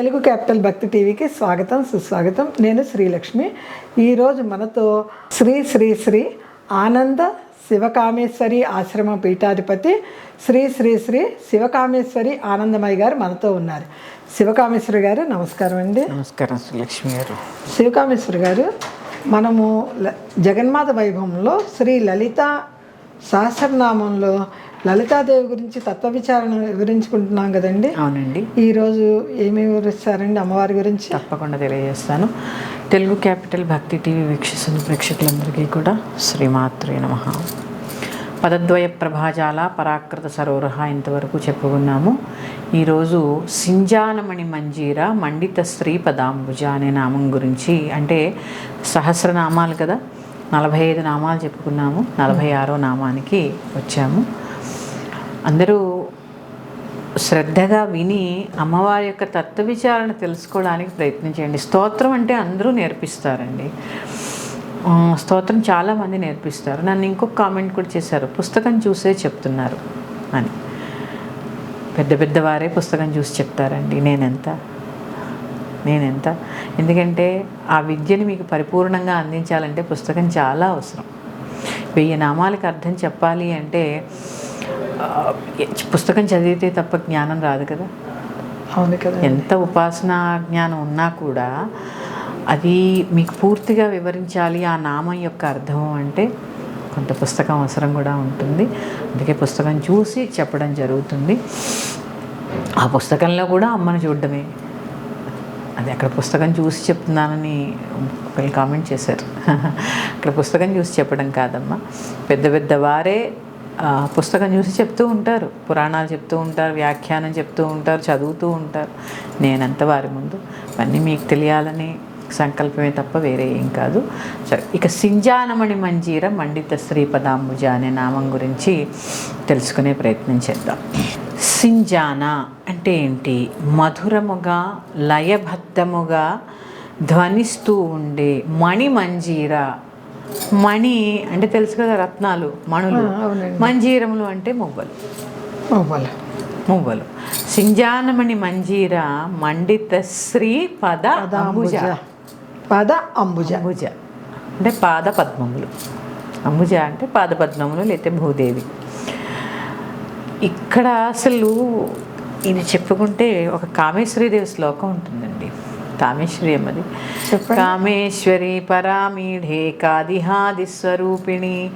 Telugu capital భక్తి టీవీకి స్వాగతం సుస్వాగతం. నేను శ్రీలక్ష్మి. ఈరోజు మనతో శ్రీ శ్రీ శ్రీ ఆనంద శివకామేశ్వరి ఆశ్రమ పీఠాధిపతి శ్రీ శ్రీ శ్రీ శివకామేశ్వరి ఆనందమయ్య గారు మనతో ఉన్నారు. శివకామేశ్వరి గారు నమస్కారం అండి. నమస్కారం శ్రీలక్ష్మి గారు. శివకామేశ్వరి గారు మనము జగన్మాత వైభవంలో శ్రీ లలిత సహస్రనామంలో లలితాదేవి గురించి తత్వ విచారణ వివరించుకుంటున్నాం కదండి? అవునండి. ఈరోజు ఏమి వివరిస్తారండి అమ్మవారి గురించి? తప్పకుండా తెలియజేస్తాను. తెలుగు క్యాపిటల్ భక్తి టీవీ వీక్షిస్తున్న ప్రేక్షకులందరికీ కూడా శ్రీమాత్రే నమ. పదద్వయ ప్రభాజాల పరాకృత సరోరహ ఇంతవరకు చెప్పుకున్నాము. ఈరోజు సింజానమణి మంజీర మండిత స్త్రీ పదాంబుజ అనే నామం గురించి అంటే సహస్రనామాలు కదా? నలభై ఐదు నామాలు చెప్పుకున్నాము. నలభై ఆరో నామానికి వచ్చాము. అందరూ శ్రద్ధగా విని అమ్మవారి యొక్క తత్వ విచారణ తెలుసుకోవడానికి ప్రయత్నించండి స్తోత్రం అంటే అందరూ నేర్పిస్తారండి. స్తోత్రం చాలామంది నేర్పిస్తారు. నన్ను ఇంకొక కామెంట్ కూడా చేశారు. పుస్తకం చూసే చెప్తున్నారు అని. పెద్ద పెద్దవారే పుస్తకం చూసి చెప్తారండి. నేనెంత నేనెంత? ఎందుకంటే ఆ విద్యని మీకు పరిపూర్ణంగా అందించాలంటే పుస్తకం చాలా అవసరం. వెయ్యి నామాలకు అర్థం చెప్పాలి అంటే పుస్తకం చదివితే తప్ప జ్ఞానం రాదు కదా? అవును కదా. ఎంత ఉపాసన జ్ఞానం ఉన్నా కూడా అది మీకు పూర్తిగా వివరించాలి ఆ నామం యొక్క అర్థం అంటే కొంత పుస్తకం అవసరం కూడా ఉంటుంది. అందుకే పుస్తకం చూసి చెప్పడం జరుగుతుంది. ఆ పుస్తకంలో కూడా అమ్మను చూడడమే. అది అక్కడ పుస్తకం చూసి చెప్తున్నానని ఒకళ్ళు కామెంట్ చేశారు. అక్కడ పుస్తకం చూసి చెప్పడం కాదమ్మా. పెద్ద పెద్ద వారే పుస్తకం చూసి చెప్తూ ఉంటారు. పురాణాలు చెప్తూ ఉంటారు వ్యాఖ్యానం చెప్తూ ఉంటారు చదువుతూ ఉంటారు. నేనంత వారి ముందు. అన్నీ మీకు తెలియాలని సంకల్పమే తప్ప వేరే ఏం కాదు. సరే ఇక సింజానమణి మంజీర మండిత శ్రీ పదాంబుజ అనే నామం గురించి తెలుసుకునే ప్రయత్నం చేద్దాం. సింజాన అంటే ఏంటి? మధురముగా లయబద్ధముగా ధ్వనిస్తూ ఉండే మణి మంజీర మణి అంటే తెలుసు కదా రత్నాలు మణులు. మంజీరములు అంటే మువ్వలు. మొబైల్ మువ్వలు. సింజానమణి మంజీర మండిత శ్రీ పద అంబుజ. పద అంబుజ. అంబుజ. అంటే పాద పద్మములు. అంబుజ అంటే పాద పద్మములు లేకపోతే భూదేవి. ఇక్కడ అసలు ఇది చెప్పుకుంటే ఒక కామేశ్వరీదేవి శ్లోకం ఉంటుందండి. కామేశ్వరి అమ్మది. కామేశ్వరి పరామీఢే కాదిహాది స్వరూపిణి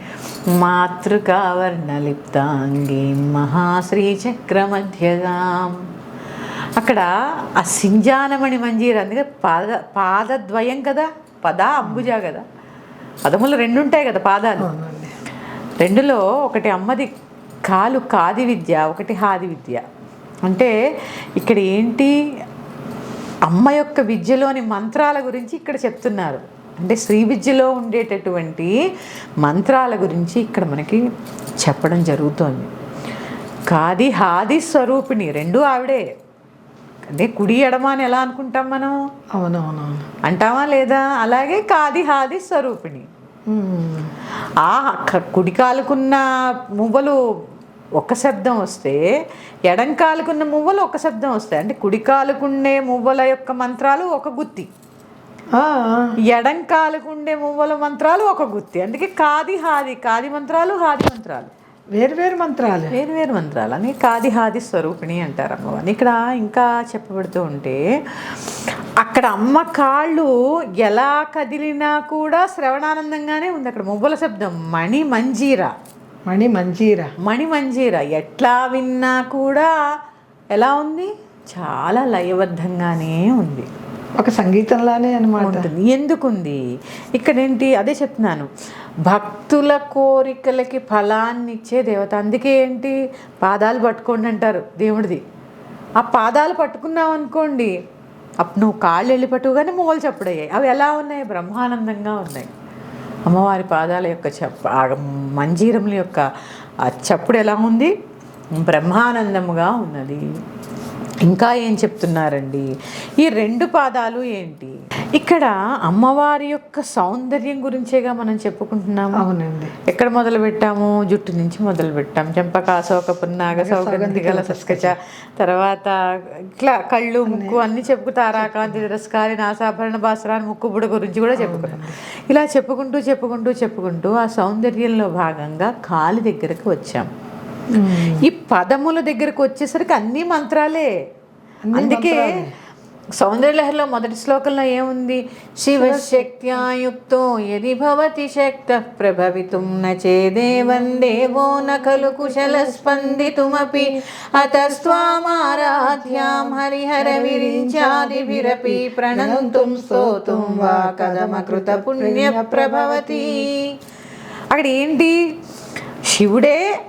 మాతృకావర్ణలిప్తాంగి మహాశ్రీ చక్రమధ్యగాం అక్కడ ఆ సింజానమణి మంజీర అందుకే పాద పాదద్వయం కదా పద అంబుజ కదా. పదములు రెండు ఉంటాయి కదా పాదాలు. రెండులో ఒకటి అమ్మది కాలు కాది విద్య ఒకటి హాది విద్య. అంటే ఇక్కడ ఏంటి? అమ్మ యొక్క విద్యలోని మంత్రాల గురించి ఇక్కడ చెప్తున్నారు. అంటే శ్రీ విద్యలో ఉండేటటువంటి మంత్రాల గురించి ఇక్కడ మనకి చెప్పడం జరుగుతోంది. కాది హాది స్వరూపిణి రెండు ఆవిడే. అంటే కుడి ఎడమ అని ఎలా అనుకుంటాం మనం? అవునవునవును. అంటామా లేదా? అలాగే కాది హాది స్వరూపిణి. ఆ క- కుడికాలుకున్న మువ్వలు ఒక శబ్దం వస్తే ఎడంకాలుకున్న మువ్వలు ఒక శబ్దం వస్తాయి. అంటే కుడికాలుకుండే మువ్వల యొక్క మంత్రాలు ఒక గుత్తి. ఆ, ఎడంకాలుకుండే మువ్వల మంత్రాలు ఒక గుత్తి. అందుకే కాది హాది కాది మంత్రాలు హాది మంత్రాలు. వేరు వేరు మంత్రాలు. వేరు వేరు మంత్రాలు. అని కాది హాది స్వరూపిణి అంటారు అమ్మవారిని ఇక్కడ ఇంకా చెప్పబడుతూ ఉంటే అక్కడ అమ్మ కాళ్ళు ఎలా కదిలినా కూడా శ్రవణానందంగానే ఉంది. అక్కడ మువ్వల శబ్దం మణి మంజీర. మణి మంజీర మణి మంజీర ఎట్లా విన్నా కూడా ఎలా ఉంది? చాలా లయబద్ధంగానే ఉంది. ఒక సంగీతంలానే అనమాట ఎందుకుంది? ఇక్కడ ఏంటి? అదే చెప్తున్నాను. భక్తుల కోరికలకి ఫలాన్ని ఇచ్చే దేవత. అందుకే ఏంటి? పాదాలు పట్టుకోండి అంటారు దేవుడిది. ఆ పాదాలు పట్టుకున్నావు అనుకోండి అప్పుడు నువ్వు కాళ్ళు వెళ్ళి పట్టుగానే మూగలు చప్పుడయ్యాయి. అవి ఎలా ఉన్నాయి? బ్రహ్మానందంగా ఉన్నాయి. అమ్మవారి పాదాల యొక్క చప్ప మంజీరముల యొక్క ఆ చప్పుడు ఎలా ఉంది? బ్రహ్మానందముగా ఉన్నది. ఇంకా ఏం చెప్తున్నారండి? ఈ రెండు పాదాలు ఏంటి? ఇక్కడ అమ్మవారి యొక్క సౌందర్యం గురించేగా మనం చెప్పుకుంటున్నాము? అవునండి. ఎక్కడ మొదలు పెట్టాము? జుట్టు నుంచి మొదలు పెట్టాం. చెంపక అశోక పున్నాగ సౌగంధి గల సస్కచ తర్వాత ఇట్లా కళ్ళు ముక్కు అన్ని చెప్పుకుతారా కాంతి తిరస్కారి నాసాభరణ బాసరాని ముక్కు బుడ గురించి కూడా చెప్పుకున్నాం. ఇలా చెప్పుకుంటూ చెప్పుకుంటూ చెప్పుకుంటూ ఆ సౌందర్యంలో భాగంగా కాలి దగ్గరకు వచ్చాం. ఈ పదముల దగ్గరకు వచ్చేసరికి అన్ని మంత్రాలే. అందుకే సౌందర్యలహరిలో మొదటి శ్లోకంలో ఏముంది? శివశక్త్యాయుక్తో యది భవతి శక్త ప్రభవితుం న చేదేవం దేవో న ఖలు కుశల స్పందితుమపి అతస్త్వామారాధ్యాం హరిహర విరించాదిభిరపి ప్రణంతుం స్తోతుం వా కదమకృత పుణ్య ప్రభవతి. అక్కడ ఏంటి? శివుడే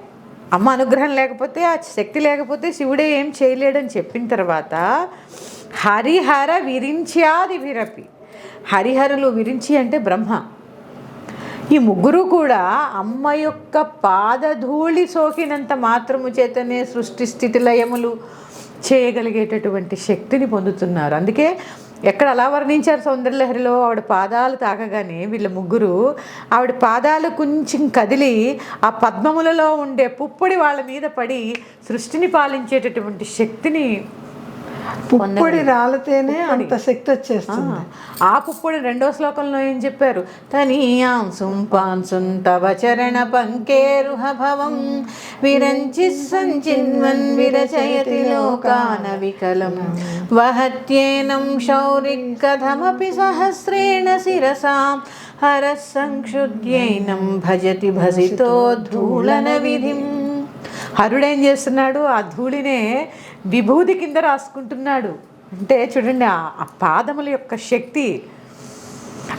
అమ్మ అనుగ్రహం లేకపోతే ఆ శక్తి లేకపోతే శివుడే ఏం చేయలేడని చెప్పిన తర్వాత హరిహర విరించాది విరపి. హరిహరులు విరించి అంటే బ్రహ్మ. ఈ ముగ్గురు కూడా అమ్మ యొక్క పాదధూళి సోకినంత మాత్రము చేతనే సృష్టి స్థితి లయములు చేయగలిగేటటువంటి శక్తిని పొందుతున్నారు. అందుకే ఎక్కడ అలా వర్ణించారు సౌందర్యలహరిలో? ఆవిడ పాదాలు తాకగానే వీళ్ళ ముగ్గురు ఆవిడ పాదాలు కొంచెం కదిలి ఆ పద్మములలో ఉండే పుప్పొడి వాళ్ళ మీద పడి సృష్టిని పాలించేటటువంటి శక్తిని పుప్పొడి రాలితేనే అంత శక్తి వచ్చేస్తుంది. ఆ పుప్పుడు రెండో శ్లోకంలో ఏం చెప్పారు? తనీయాం సుంపాంసుం తవ చరణ పంకేరుహ భవం. విరంచి సంచిన్వన్ విరచయతి లోకాన వికలం. వహత్యేనం శౌరికథమపి సహస్రేణ శిరసాం. హర సంక్షుద్యైనం భజతి భసితో ధూళన విధిం. హరుడేం చేస్తున్నాడు? ఆ ధూళినే విభూతి కింద రాసుకుంటున్నాడు. అంటే చూడండి ఆ పాదముల యొక్క శక్తి.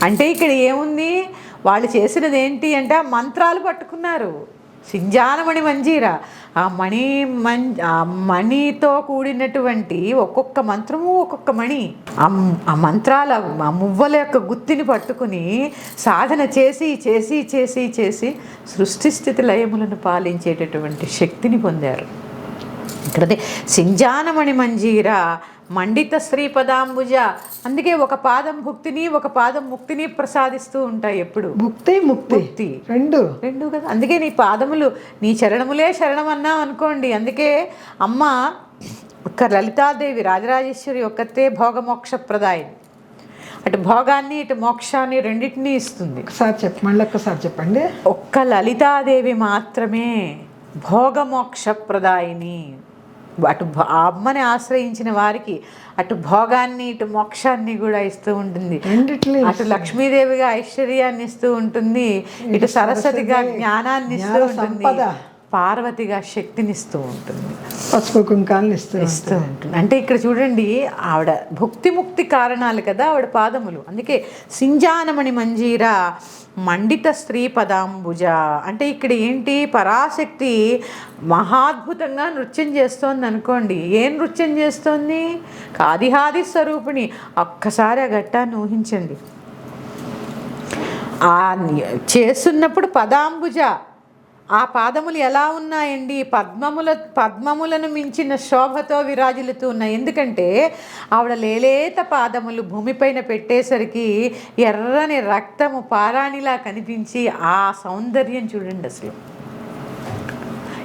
అంటే ఇక్కడ ఏముంది? వాళ్ళు చేసినది ఏంటి అంటే ఆ మంత్రాలు పట్టుకున్నారు. సింజానమణి మంజీర. ఆ మణి మం ఆ మణితో కూడినటువంటి ఒక్కొక్క మంత్రము ఒక్కొక్క మణి. ఆ ఆ మంత్రాల ఆ మువ్వల యొక్క గుత్తిని పట్టుకుని సాధన చేసి చేసి చేసి చేసి సృష్టి స్థితి లయములను పాలించేటటువంటి శక్తిని పొందారు. ఇక్కడదే సింజానమణి మంజీర మండిత శ్రీపదాంబుజ. అందుకే ఒక పాదం భుక్తిని ఒక పాదం ముక్తిని ప్రసాదిస్తూ ఉంటాయి ఎప్పుడు. భుక్తి ముక్తి. ముక్తి. రెండు. రెండు కదా. అందుకే నీ పాదములు నీ చరణములే శరణం అన్నాం అనుకోండి. అందుకే అమ్మ ఒక్క లలితాదేవి రాజరాజేశ్వరి ఒక్కతే భోగమోక్ష ప్రదాయిని అటు భోగాన్ని ఇటు మోక్షాన్ని రెండింటినీ ఇస్తుంది. ఒకసారి చెప్ప మళ్ళీ ఒక్కసారి చెప్పండి. ఒక్క లలితాదేవి మాత్రమే భోగమోక్ష ప్రదాయిని అటు ఆ అమ్మని ఆశ్రయించిన వారికి అటు భోగాన్ని ఇటు మోక్షాన్ని కూడా ఇస్తూ ఉంటుంది. అటు లక్ష్మీదేవిగా ఐశ్వర్యాన్ని ఇస్తూ ఉంటుంది. ఇటు సరస్వతిగా జ్ఞానాన్ని ఇస్తూ ఉంటుంది. పార్వతిగా శక్తినిస్తూ ఉంటుంది. పసుపు కుంకాలను ఇస్తూ ఇస్తూ ఉంటుంది. అంటే ఇక్కడ చూడండి ఆవిడ భుక్తి ముక్తి కారణాలు కదా ఆవిడ పాదములు. అందుకే సింజానమణి మంజీర మండిత స్త్రీ పదాంబుజ. అంటే ఇక్కడ ఏంటి? పరాశక్తి మహాద్భుతంగా నృత్యం చేస్తోంది అనుకోండి. ఏం నృత్యం చేస్తోంది? కాదిహాది స్వరూపిణి. ఒక్కసారి ఆ ఘట్టాన్ని ఊహించండి. ఆ చేస్తున్నప్పుడు పదాంబుజ. ఆ పాదములు ఎలా ఉన్నాయండి? పద్మముల పద్మములను మించిన శోభతో విరాజిల్లుతూ ఉన్నాయి. ఎందుకంటే ఆవిడ లేలేత పాదములు భూమిపైన పెట్టేసరికి ఎర్రని రక్తము పారాణిలా కనిపించి ఆ సౌందర్యం చూడండి అసలు.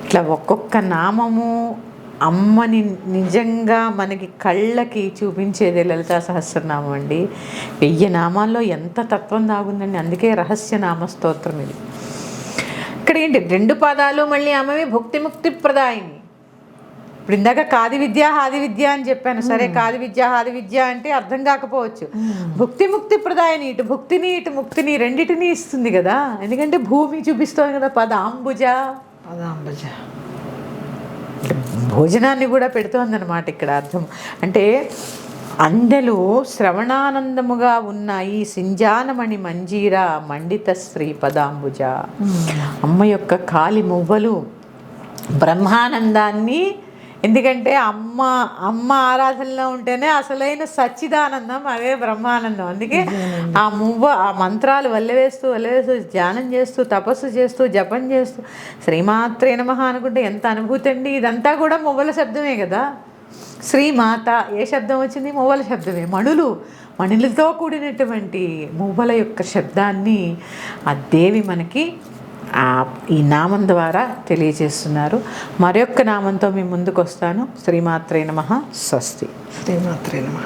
ఇట్లా ఒక్కొక్క నామము అమ్మని నిజంగా మనకి కళ్ళకి చూపించేదే లలితా సహస్రనామం అండి. వెయ్యి నామాల్లో ఎంత తత్వం దాగుందండి. అందుకే రహస్య నామ స్తోత్రం ఇది. ఇక్కడ ఏంటి? రెండు పాదాలు మళ్ళీ ఆమెవి భుక్తి ముక్తి ప్రదాయిని. ఇప్పుడు ఇందాక కాది విద్య హాది విద్య అని చెప్పాను. సరే కాది విద్య హాది విద్య అంటే అర్థం కాకపోవచ్చు. భుక్తి ముక్తి ప్రదాయని ఇటు భుక్తిని ఇటు ముక్తిని రెండిటిని ఇస్తుంది కదా. ఎందుకంటే భూమి చూపిస్తోంది కదా పదాంబుజ. పదాంబజ. భోజనాన్ని కూడా పెడుతోందన్నమాట ఇక్కడ అర్థం. అంటే అందెలు శ్రవణానందముగా ఉన్న ఈ సింజానమణి మంజీర మండిత శ్రీ పదాంబుజ. అమ్మ యొక్క కాలి మువ్వలు బ్రహ్మానందాన్ని ఎందుకంటే అమ్మ అమ్మ ఆరాధనలో ఉంటేనే అసలైన సచ్చిదానందం అదే బ్రహ్మానందం. అందుకే ఆ మువ్వ ఆ మంత్రాలు వల్లవేస్తూ వల్లవేస్తూ ధ్యానం చేస్తూ తపస్సు చేస్తూ జపం చేస్తూ శ్రీమాత్రే నమః అనుకుంటే ఎంత అనుభూతి అండి. ఇదంతా కూడా మువ్వల శబ్దమే కదా. శ్రీమాత ఏ శబ్దం వచ్చింది? మువ్వల శబ్దమే. మణులు. మణులతో కూడినటువంటి మువ్వల యొక్క శబ్దాన్ని ఆ దేవి మనకి ఆ ఈ నామం ద్వారా తెలియజేస్తున్నారు. మరొక్క నామంతో మీ ముందుకు వస్తాను శ్రీమాత్రే నమ. స్వస్తి. శ్రీమాత్రే నమ.